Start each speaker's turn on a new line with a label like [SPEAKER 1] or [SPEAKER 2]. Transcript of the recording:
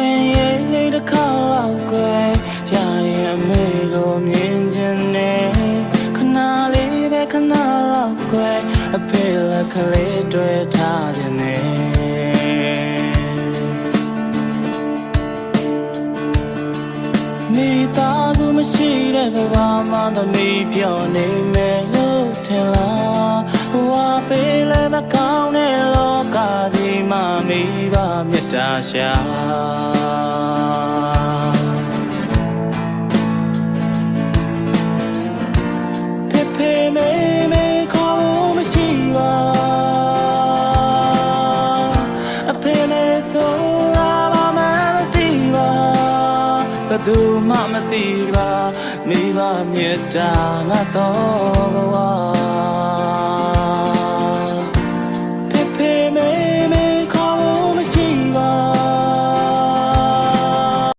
[SPEAKER 1] ခွင့်ရေးလေးတစ်ခါလောက်ကွယ်ရရင်အမေကိုမြင်ချင်နေခဏလေးပဲခဏလောက်ကွယ်အဖေလက်ကလေးတွေ့ထားခြင်းနေမိသားစုမရှိတဲ့ဘဝမှာသမီးပြောနေမယ်လို့ထင်လားဘဝပေးလည်းမကောင်းတဲ့လောကကြီး မှာမိဘမြတ်တာရှာဖေဖေမေမေခေါ်ဖို့မရှိပါအဖေမေဆိုတာဘာမှမသိပါဘယ်သူမှမသိပါမိဘမြတ်တာငါတော့ဘဝ